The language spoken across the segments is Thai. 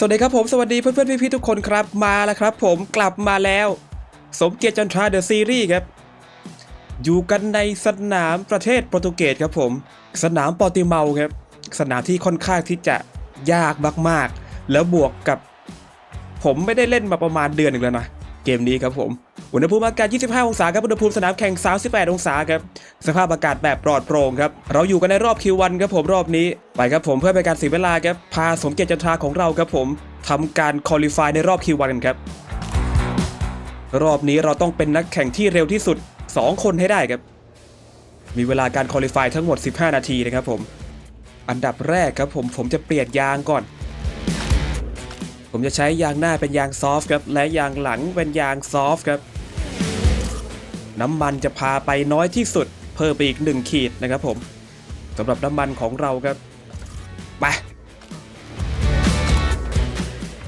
สวัสดีครับผมสวัสดีเพื่อนๆพี่ๆทุกคนครับมาแล้วครับ ผมกลับมาแล้ว สมเกียรติจันทราเดอะซีรีส์ครับ อยู่กันในสนามประเทศโปรตุเกสครับผม สนามปอร์ติเมาครับ สนามที่ค่อนข้างที่จะยากมากๆ แล้วบวกกับ ผมไม่ได้เล่นมาประมาณเดือนหนึ่งแล้วนะเกมนี้ครับผม อุณหภูมิอากาศ 25 องศาครับ อุณหภูมิสนามแข่ง 38 องศาครับ สภาพอากาศแบบปลอดโปร่งครับ เราอยู่กันในรอบคิววันครับผมรอบนี้ ไปครับผมเพื่อเป็นการเสียเวลาครับ พาสมเกียรติจันทราของเราครับผมทำการคอลี่ฟายในรอบคิววันกันครับ รอบนี้เราต้องเป็นนักแข่งที่เร็วที่สุด 2 คนให้ได้ครับ มีเวลาการคอลี่ฟายทั้งหมด 15 นาทีนะครับผม อันดับแรกครับผมผมจะเปลี่ยนยางก่อนผมจะใช้ยางหน้าเป็นยางซอฟต์ครับและยางหลังเป็นยางซอฟต์ครับ น้ำมันจะพาไปน้อยที่สุด เพิ่มไปอีก 1 ขีดนะครับผมสำหรับน้ำมันของเราครับไป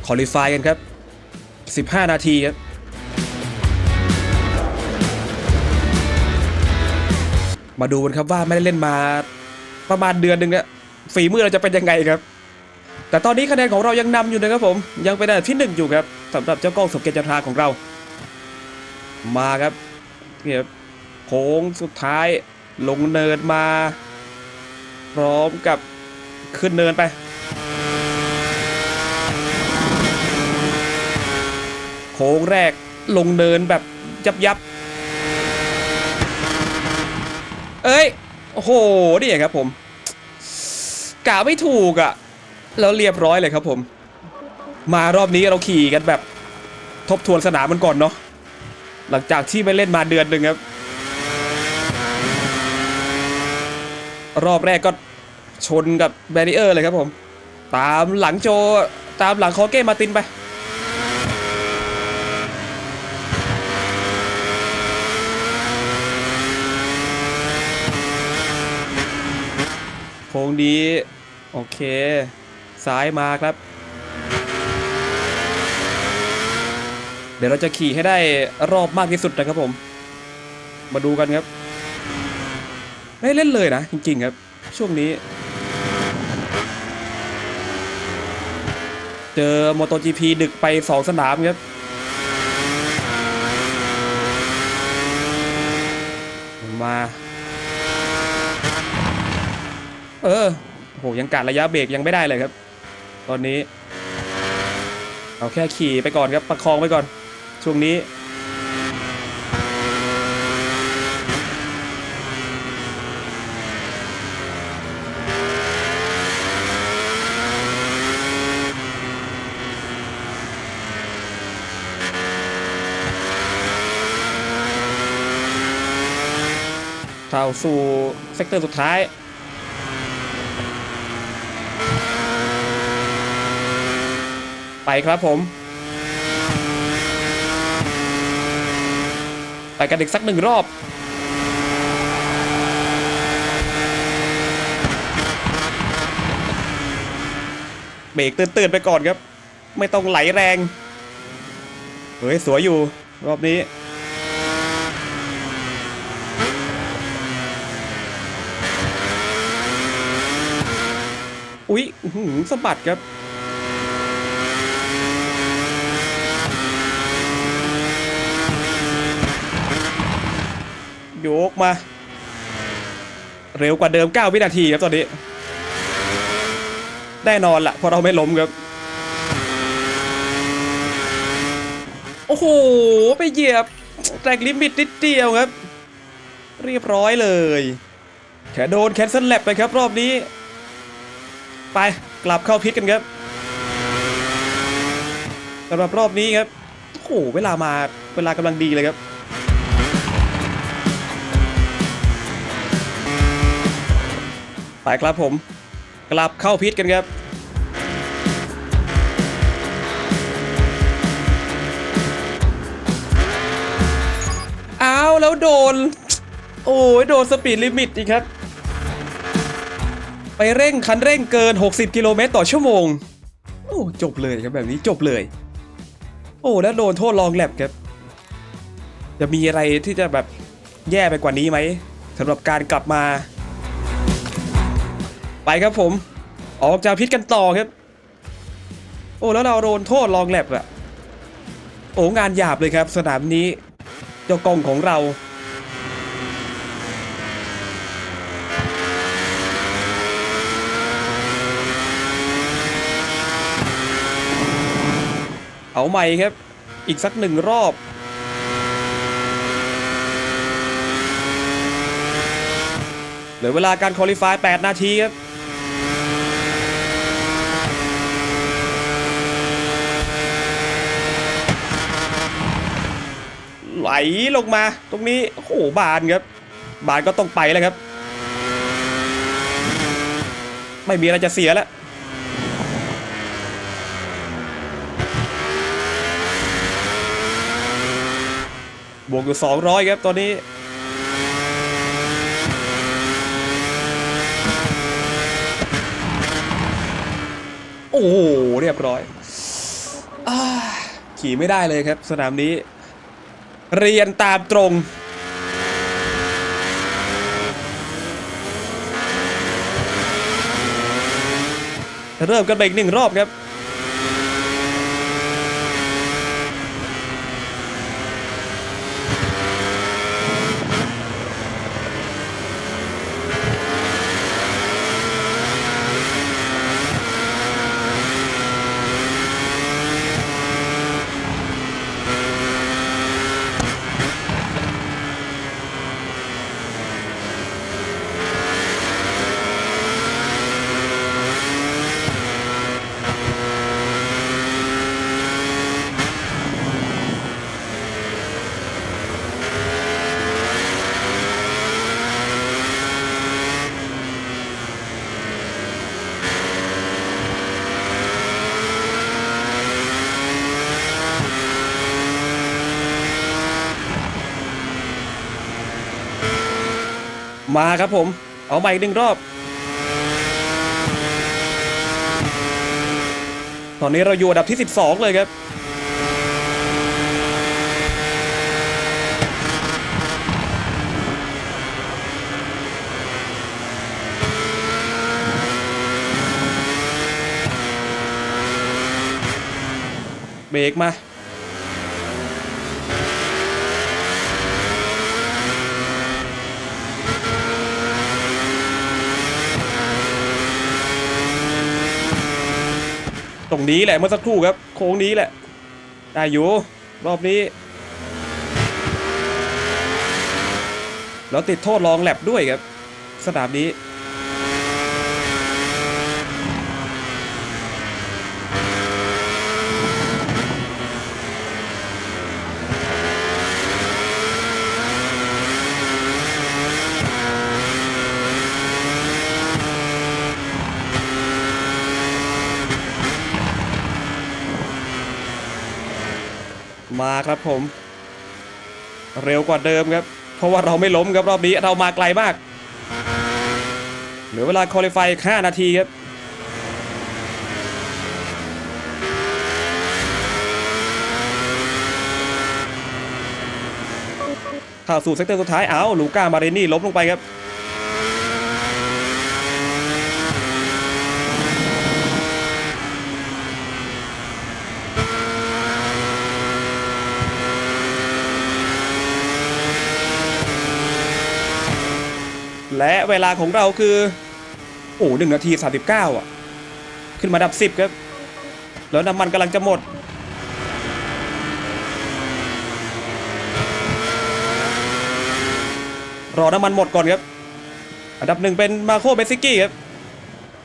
คอลี่ฟายกันครับ 15 นาทีครับมาดูกันครับว่าไม่ได้เล่นมาประมาณเดือนหนึ่งแล้วฝีมือเราจะเป็นยังไงครับ แต่ตอนนี้คะแนนของเรายังนำอยู่นะครับผมยังเป็นอันดับที่หนึ่งอยู่ครับสำหรับเจ้ากล้องสมเกียรติจันทราของเรา มาครับ เนี่ยครับโค้งสุดท้ายลงเนินมา พร้อมกับขึ้นเนินไป โค้งแรกลงเนินแบบยับยับ เอ้ย โอ้โห นี่ครับผมกะไม่ถูกอะ่ะ แล้วเรียบร้อยเลยครับผม มารอบนี้เราขี่กันแบบทบทวนสนามมันก่อนเนาะ หลังจากที่ไม่เล่นมาเดือนหนึ่งครับ รอบแรกก็ชนกับแบรีเออร์เลยครับผม ตามหลังโจตามหลังคอเก้มาตินไป โค้งนี้โอเค ซ้ายมาครับ เดี๋ยวเราจะขี่ให้ได้รอบมากที่สุดนะครับผม มาดูกันครับไม่ได้เล่นเลยนะจริงๆครับ ช่วงนี้ เจอ MotoGP ดึกไป2สนามครับ มา เออโหยังกะระยะเบรกยังไม่ได้เลยครับ ตอนนี้ เอาแค่ขี่ไปก่อนครับ ประคองไปก่อน ช่วงนี้ เข้าสู่เซกเตอร์สุดท้ายไปครับผม ไปกันอีกสักหนึ่งรอบเบรกตื่นๆไปก่อนครับ ไม่ต้องไหลแรง เฮ้ย สวยอยู่ รอบนี้ อุ๊ยหือสะบัดครับ ยกมา เร็วกว่าเดิม 9 วินาทีครับตอนนี้ แน่นอนละเพราะเราไม่ล้มครับ โอ้โห ไปเหยียบแตกลิมิตนิดเดียวครับ เรียบร้อยเลยแค่โดนแคนเซิลแลบไปครับรอบนี้ ไปกลับเข้าพิษกันครับสำหรับรอบนี้ครับโอ้โหเวลามาเวลากำลังดีเลยครับ ครับผม กลับเข้าพิษกันครับเอาแล้วโดน โอ้ยโดนสปีดลิมิตอีกครับ ไปเร่งคันเร่งเกิน 60 กิโลเมตรต่อชั่วโมง โอ้จบเลยครับแบบนี้จบเลย โอ้แล้วโดนโทษลองแลบครับจะมีอะไรที่จะแบบแย่ไปกว่านี้ไหมสำหรับการกลับมา ไปครับผม ออกจากพิษกันต่อครับ โอ้แล้วเราโดนโทษลองแลบอะโอ้งานหยาบเลยครับ สนามนี้ เจ้ากองของเราเอาใหม่ครับ อีกสักหนึ่งรอบ เหลือเวลาการคอลิฟาย 8 นาทีครับ ไหลลงมาตรงนี้โอ้โหบานครับ บานก็ต้องไปแล้วครับ ไม่มีอะไรจะเสียแล้วบวกอยู่ 200 ครับตอนนี้โอ้โหเรียบร้อยอขี่ไม่ได้เลยครับ สนามนี้ เรียนตามตรง เริ่มกันไปอีกหนึ่งรอบครับ มาครับผม เอาใหม่อีกหนึ่งรอบ ตอนนี้เราอยู่อันดับที่ 12 เลยครับ เบรกมา งนี้แหละเมื่อสักครู่ครับ โค้งนี้แหละได้อยู่รอบนี้ แล้วติดโทษลองแลบด้วยครับ สนามนี้ ครับผม เร็วกว่าเดิมครับ เพราะว่าเราไม่ล้มครับรอบนี้เรามาไกลมาก เหลือเวลาคอลิฟาย5นาทีครับเข้าสู่เซกเตอร์สุดท้าย เอาลูก้ามาเรนี่ล้มลงไปครับ และเวลาของเราคือ โอ้หนึ่งนาทีสามสิบเก้าอะ ขึ้นมาดับสิบครับ แล้วน้ำมันกำลังจะหมด รอน้ำมันหมดก่อนครับ อันดับหนึ่งเป็นมาโคเบซิกี้ครับ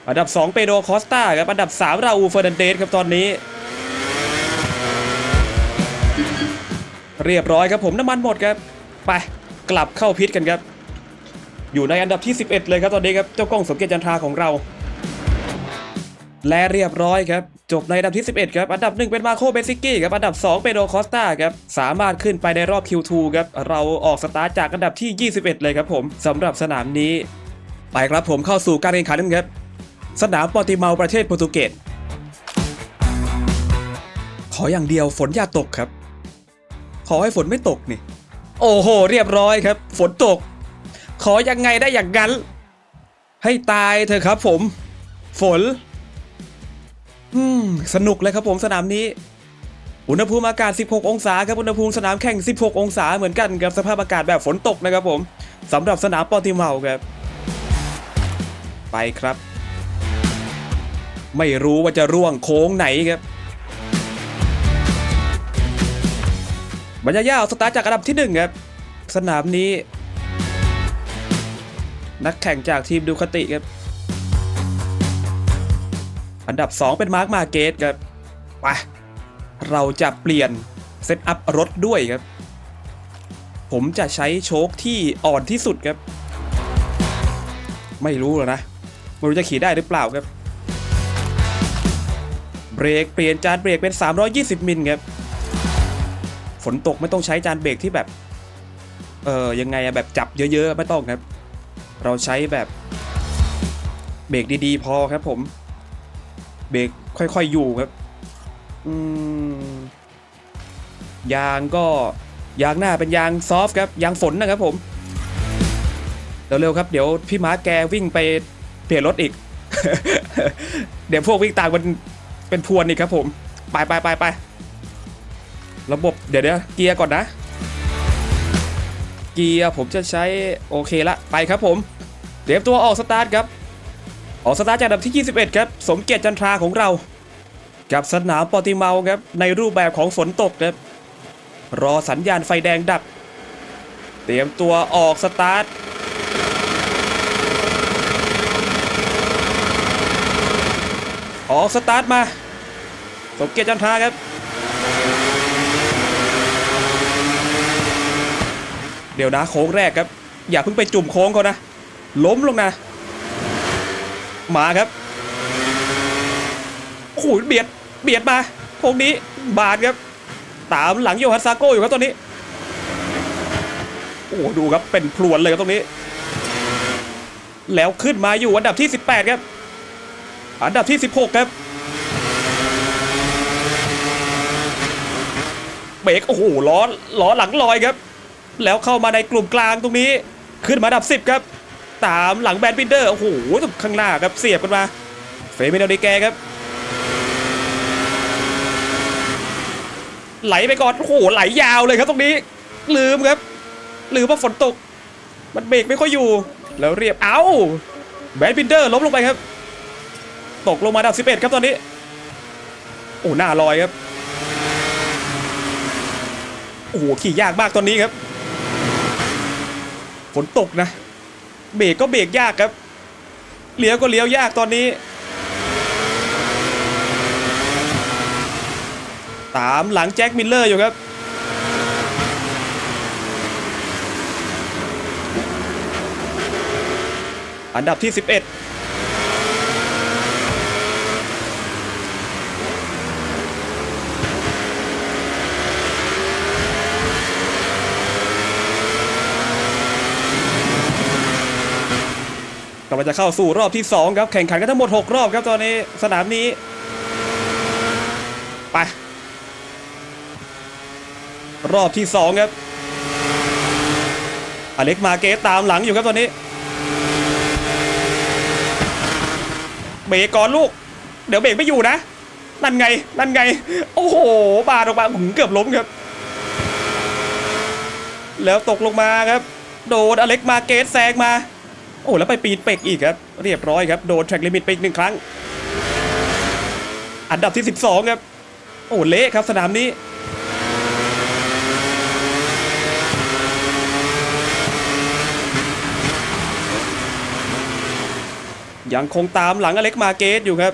อันดับสองเปโดคอสตาครับ อันดับสามราอูเฟอร์นันเดสครับตอนนี้ เรียบร้อยครับผมน้ำมันหมดครับ ไปกลับเข้าพิษกันครับ อยู่ในอันดับที่ 11 เลยครับตอนนี้ครับเจ้ากล้องสมเกียรติจันทราของเรา และเรียบร้อยครับ จบในอันดับที่ 11 ครับ อันดับ 1 เป็นมาโคเบซิกี้ครับ อันดับ 2 เป็นโดคอสตาครับ สามารถขึ้นไปในรอบ Q2 ครับ เราออกสตาร์ทจากอันดับที่ 21 เลยครับผมสำหรับสนามนี้ ไปครับผมเข้าสู่การแข่งขันกันครับสนามปอติเมาประเทศโปรตุเกสขออย่างเดียวฝนอย่าตกครับ ขอให้ฝนไม่ตกนี่ โอ้โห เรียบร้อยครับ ฝนตก ขอยังไงได้อย่างนั้น ให้ตายเถอะครับผม ฝนสนุกเลยครับผมสนามนี้ อุณหภูมิอากาศ 16 องศาครับอุณหภูมิสนามแข่ง 16 องศาเหมือนกันกับสภาพอากาศแบบฝนตกนะครับผมสำหรับสนามปอติเมาครับ ไปครับ ไม่รู้ว่าจะร่วงโค้งไหนครับบรรยายาวสตาร์จากอันดับที่หนึ่งครับสนามนี้ นักแข่งจากทีมดูคติครับ อันดับ 2 เป็นมาร์คมาเกตครับไปเราจะเปลี่ยนเซตอัพรถด้วยครับ ผมจะใช้โชคที่อ่อนที่สุดครับ ไม่รู้หรอนะ ไม่รู้จะขี่ได้หรือเปล่าครับ เบรกเปลี่ยนจานเบรกเป็น 320 มิลครับ ฝนตกไม่ต้องใช้จานเบรกที่แบบ เออยังไงอะแบบจับเยอะๆ ไม่ต้องครับ เราใช้แบบเบรกดีๆ พอครับผม เบรกค่อยๆอยู่ครับอืยางก็ยางหน้าเป็นยางซอฟต์ครับยางฝนนะครับผมเร็วๆครับเดี๋ยวพี่ม้าแกวิ่งไปเปลี่ยนรถอีก เดี๋ยวพวกวิ่งตามมันเป็นพวนอีกครับผม ไปไปไปไประบบเดี๋ยวเดี๋ยวเกียร์ก่อนนะ เกียร์ผมจะใช้โอเคละไปครับผมเตรียมตัวออกสตาร์ทครับ ออกสตาร์ทจากอันดับที่ 21 ครับ สมเกียรติจันทราของเรา กับสนามปอติเมาครับ ในรูปแบบของฝนตกครับ รอสัญญาณไฟแดงดับ เตรียมตัวออกสตาร์ทออกสตาร์ทมา สมเกียรติจันทราครับ เดี๋ยวนะโค้งแรกครับ อย่าเพิ่งไปจุ่มโค้งเขานะ ล้มลงนะ มาครับโอ้โหเบียดเบียดมาโค้งนี้บาดครับ ตามหลังโยฮันซาโก้อยู่ครับตอนนี้ โอ้ดูครับเป็นพลวนเลยครับตรงนี้ แล้วขึ้นมาอยู่อันดับที่ 18 ครับ อันดับที่ 16 ครับเบรกโอ้โหล้อล้อหลังลอยครับ แล้วเข้ามาในกลุ่มกลางตรงนี้ ขึ้นมาอันดับ 10 ครับ ตามหลังแบนบินเดอร์ โอ้โหข้างหน้าครับเสียบกันมา เฟมิโนดิแกครับ ไหลไปก่อน โอ้โห ไหลยาวเลยครับตรงนี้ ลืมครับ ลืมว่าฝนตก มันเบรกไม่ค่อยอยู่ แล้วเรียบ เอ้า แบนบินเดอร์ล้มลงไปครับ ตกลงมาอันดับ 11 ครับตอนนี้ โอ้หน้าลอยครับ โอ้โห ขี่ยากมากตอนนี้ครับ ฝนตกนะ เบรกก็เบรกยากครับ เลี้ยวก็เลี้ยวยากตอนนี้ ตามหลังแจ็คมิลเลอร์อยู่ครับ อันดับที่ 11 กำลังจะเข้าสู่รอบที่ 2 ครับ แข่งขันกันทั้งหมด 6 รอบครับตอนนี้สนามนี้ ไป รอบที่ 2 ครับ อเล็กมาเกตตามหลังอยู่ครับตอนนี้ เบรกก่อนลูก เดี๋ยวเบรกไม่อยู่นะ นั่นไง นั่นไง โอ้โห บาดออกมาหืมเกือบล้มครับ แล้วตกลงมาครับ โดนอเล็กมาเกตแซงมา โอ้แล้วไปปีนเป็กอีกครับเรียบร้อยครับโดนแทร็กลิมิตไปอีกหนึ่งครั้ง อันดับที่ 12 ครับ โอ้เละครับสนามนี้ยังคงตามหลังอเล็กมาเกตอยู่ครับ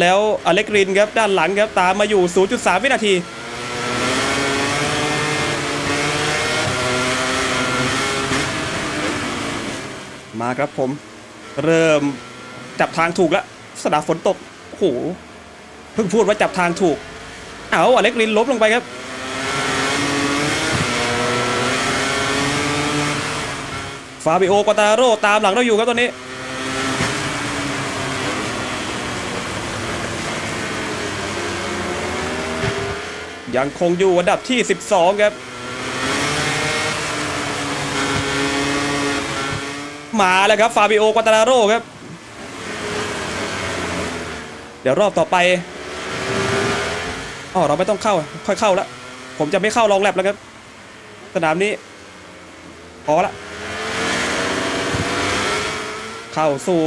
แล้วอเล็กรินครับด้านหลังครับตามมาอยู่ 0.3 วินาที มาครับผม เริ่มจับทางถูกแล้วสนามฝนตกโอ้โหเพิ่งพูดว่าจับทางถูก เอาอเล็กลินล้มลงไปครับ ฟาบิโอกวาตาโร่ตามหลังเราอยู่ครับตอนนี้ยังคงอยู่อันดับที่ 12 ครับ มาแล้วครับฟาบิโอกวาตาโรครับ เดี๋ยวรอบต่อไปอ๋อเราไม่ต้องเข้า ค่อยเข้าละผมจะไม่เข้าลองแลบแล้วครับ สนามนี้ พอละ เข้าสู่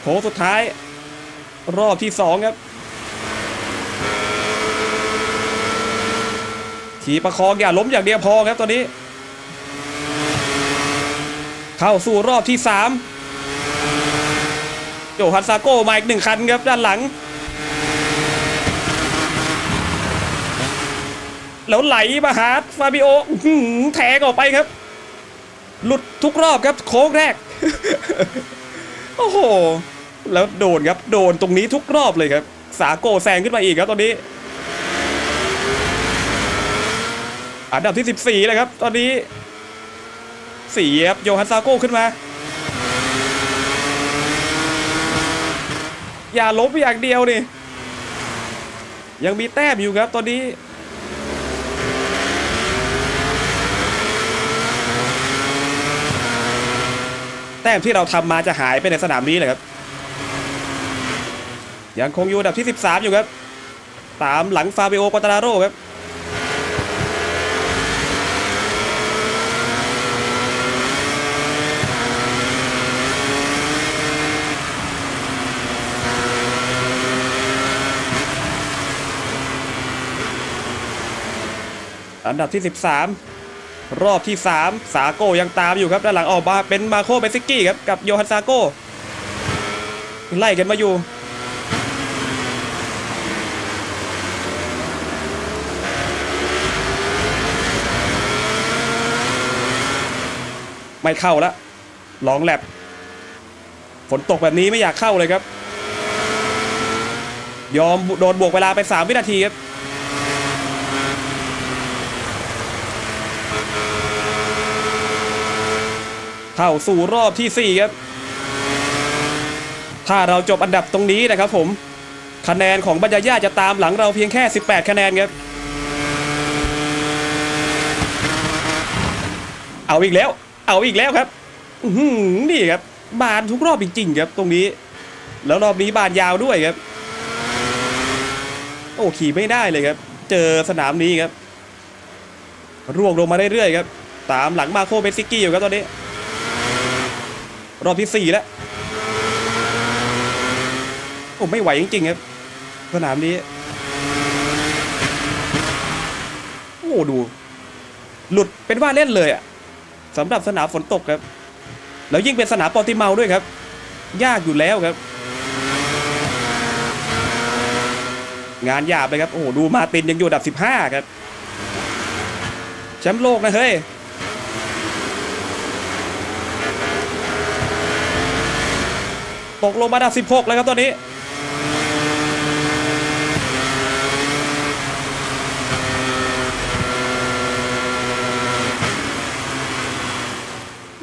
โค้งสุดท้าย รอบที่สองครับขี่ประคองอย่าล้มอย่างเดียวพอครับตอนนี้ เข้าสู่รอบที่สามโจฮันซาโก้มาอีกหนึ่งคันครับด้านหลัง แล้วไหลมาหาฟาบิโอแทงออกไปครับ หลุดทุกรอบครับ โค้งแรก โอ้โห แล้วโดนครับ โดนตรงนี้ทุกรอบเลยครับ สาโกแซงขึ้นมาอีกครับตอนนี้อันดับที่ 14เลยครับ ตอนนี้ สีครับโยฮันซาโก้ขึ้นมา อย่าล้มอย่างเดียวนี่ยังมีแต้มอยู่ครับตอนนี้แต้มที่เราทำมาจะหายไปในสนามนี้เลยครับ ยังคงอยู่อันดับที่ 13 อยู่ครับ ตามหลังฟาเบโอปาตาราโร่ครับ อันดับที่ 13 รอบที่ 3 สาโกยังตามอยู่ครับด้านหลังออกมาเป็นมาโคเบซิกกี้ครับกับโยฮันซาโกไล่กันมาอยู่ไม่เข้าละลองแลบฝนตกแบบนี้ไม่อยากเข้าเลยครับ ยอมโดนบวกเวลาไป 3 วินาทีครับ เข้าสู่รอบที่ 4 ครับ ถ้าเราจบอันดับตรงนี้นะครับผมคะแนนของบัญญาญาจะตามหลังเราเพียงแค่ 18 คะแนนครับ เอาอีกแล้ว เอาอีกแล้วครับนี่ครับ บานทุกรอบจริงๆครับตรงนี้ แล้วรอบนี้บานยาวด้วยครับ โอ้ขี่ไม่ได้เลยครับ เจอสนามนี้ครับ ร่วงลงมาเรื่อยๆครับ ตามหลังมาโคเบซิกกี้อยู่ครับตอนนี้ รอบที่สี่แล้วโอ้ไม่ไหวจริงๆครับสนามนี้ โอ้ดู หลุดเป็นว่าเล่นเลยอะสำหรับสนามฝนตกครับ แล้วยิ่งเป็นสนามปอร์ติเมาด้วยครับ ยากอยู่แล้วครับ งานหยาบเลยครับ โอ้โหดูมาตินยังอยู่อันดับ 15 ครับ แชมป์โลกนะเฮ้ย ตกลงมาอันดับ16 แล้วครับตอนนี้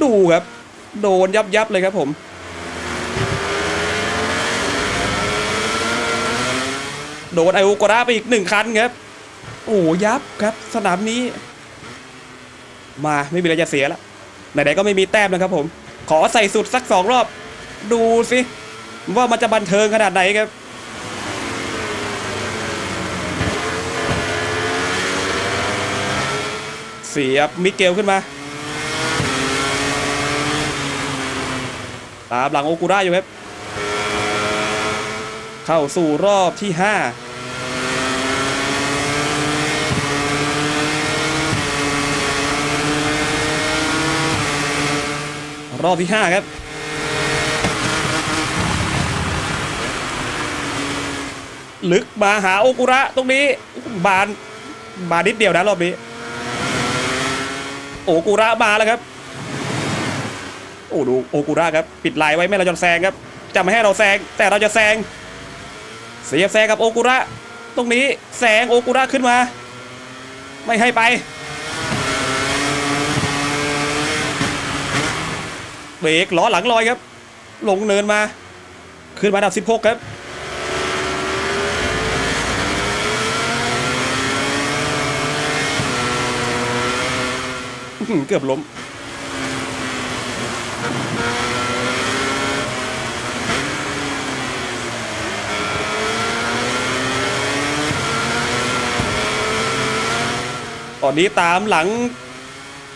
ดูครับ โดนยับยับเลยครับผมโดนไอโอกราไปอีกหนึ่งคันครับ โอ้ยับครับ สนามนี้ มาไม่มีอะไรจะเสียแล้วไหนๆก็ไม่มีแต้มนะครับผม ขอใส่สุดสักสองรอบ ดูสิว่ามันจะบันเทิงขนาดไหนครับเสียบมิเกลขึ้นมา ตามหลังโอกุระอยู่ครับ เข้าสู่รอบที่ 5 รอบที่ 5 ครับ ลึกมาหาโอกุระตรงนี้ บานบานนิดเดียวนะรอบนี้ โอกุระมาแล้วครับโอ้ดูโอกุระครับปิดลายไว้ไม่ให้เราจะแซงครับจะไม่ให้เราแซงแต่เราจะแซงเสียแซงกับโอกุระ ตรงนี้แซงโอกุระขึ้นมา ไม่ให้ไปเบรกล้อหลังลอยครับ ลงเนินมา ขึ้นมาอันดับ 16 ครับ เกือบล้ม ตอนนี้ตามหลัง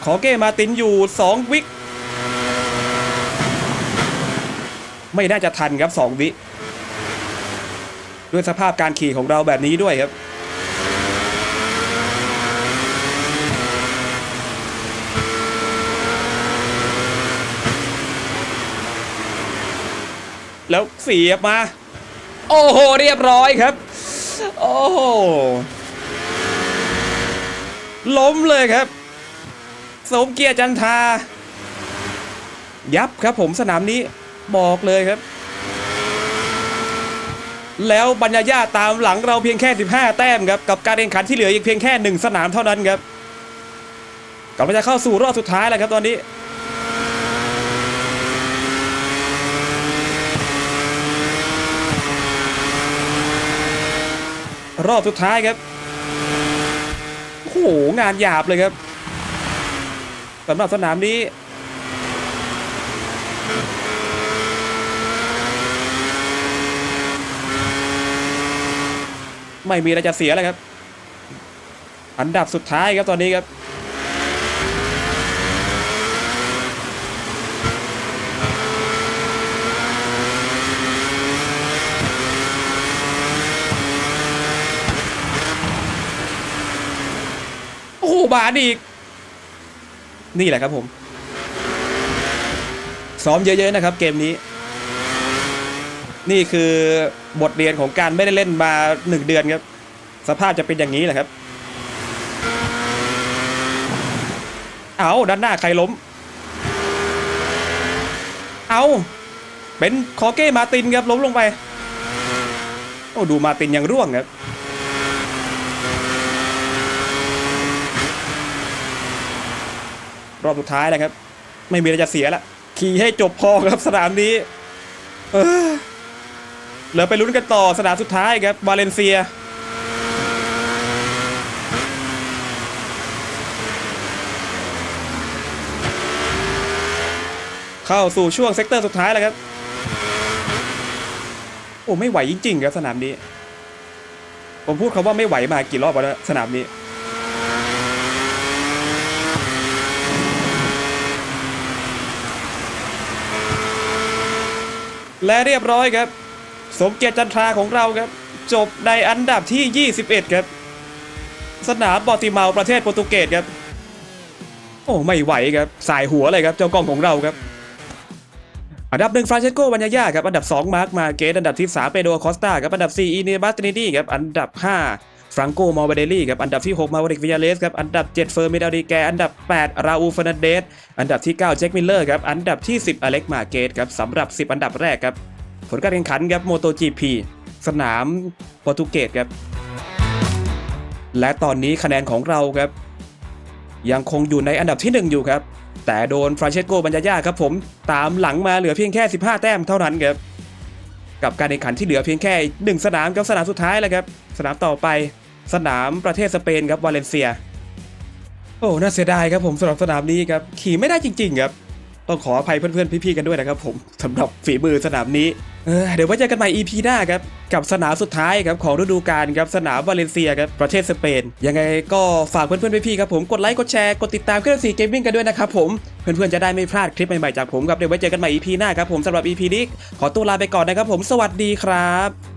ขอเก้มาตินอยู่ 2 วิไม่น่าจะทันครับ 2 วิ ด้วยสภาพการขี่ของเราแบบนี้ด้วยครับ แล้วเสียบมา โอ้โห เรียบร้อยครับ โอ้โห ล้มเลยครับ สมเกียรติจันทา ยับครับผมสนามนี้บอกเลยครับ แล้วบรรยายาตามหลังเราเพียงแค่ 15 แต้มครับ กับการแข่งขันที่เหลืออีกเพียงแค่ 1 สนามเท่านั้นครับกำลังจะเข้าสู่รอบสุดท้ายแล้วครับตอนนี้ รอบสุดท้ายครับโอ้โหงานหยาบเลยครับสำหรับสนามนี้ไม่มีอะไรจะเสียแล้วครับ อันดับสุดท้ายครับตอนนี้ครับ บาดอีก นี่แหละครับผม ซ้อมเยอะๆนะครับเกมนี้ นี่คือบทเรียนของการไม่ได้เล่นมาหนึ่งเดือนครับ สภาพจะเป็นอย่างนี้แหละครับ เอาด้านหน้าใครล้ม เอาเป็นคอเก้มาตินครับล้มลงไป โอ้ดูมาตินยังร่วงครับ รอบสุดท้ายแล้วครับ ไม่มีอะไรจะเสียละขี่ให้จบพอครับสนามนี้ เออเหลือไปลุ้นกันต่อสนามสุดท้ายครับวาเลนเซียเข้าสู่ช่วงเซกเตอร์สุดท้ายแล้วครับ โอ้ไม่ไหวจริงๆครับสนามนี้ ผมพูดคำว่าไม่ไหวมากี่รอบแล้วสนามนี้ และเรียบร้อยครับ สมเกียรติจันทราของเราครับ จบในอันดับที่ 21 ครับ สนามบอร์ติเมาประเทศโปรตุเกสครับ โอ้ไม่ไหวครับ สายหัวเลยครับเจ้ากล้องของเราครับ อันดับหนึ่งฟรานเชสโกวันยาญาครับ อันดับ 2 มาร์คมาเกตอันดับที่3เปโดคอสตาครับ อันดับ 4 อีเนบัสตินีดีครับ อันดับ 5 ฟรังโกมอลเบเดลี่ครับอันดับที่ 6 มาวริกวิยาเลสครับอันดับ 7 เฟอร์มิดาดีแก อันดับ 8 ราอูฟ e ร์นันเดสอันดับที่ 9 เจคมิลเลอร์ครับอันดับที่ 10 อเล็กมาเกตครับสำหรับ 10 อันดับแรกครับผลการแข่งขันครับ MotoGP สนามโปรตุเกสครับและตอนนี้คะแนนของเราครับ ยังคงอยู่ในอันดับที่ 1 อยู่ครับ แต่โดนฟรานเชสโกบัญญาครับผมตามหลังมาเหลือเพียงแค่ 15 แต้มเท่านั้นครับกับการแข่งขันที่เหลือเพียงแค่หนึ่งสนามกับสนามสุดท้ายแล้วครับ สนามต่อไป สนามประเทศสเปนครับวาเลนเซีย โอ้ น่าเสียดายครับผมสำหรับสนามนี้ครับ ขี่ไม่ได้จริง ๆ ครับ ต้องขออภัยเพื่อนๆ พี่ๆ กันด้วยนะครับผมสำหรับฝีมือสนามนี้เเดี๋ยวไว้เจอกันใหม่ EP หน้าครับ กับสนามสุดท้ายครับของฤดูกาลครับสนามวาเลนเซียครับประเทศสเปน ยังไงก็ฝากเพื่อนๆ พี่ๆ ครับผมกดไลค์กดแชร์กดติดตามเครื่องสีเกมมิ่งกันด้วยนะครับผมเพื่อนๆ จะได้ไม่พลาดคลิปใหม่ๆ จากผมครับเดี๋ยวไว้เจอกันใหม่ EP หน้าครับผมสำหรับ EP นี้ขอตัวลาไปก่อนนะครับผมสวัสดีครับ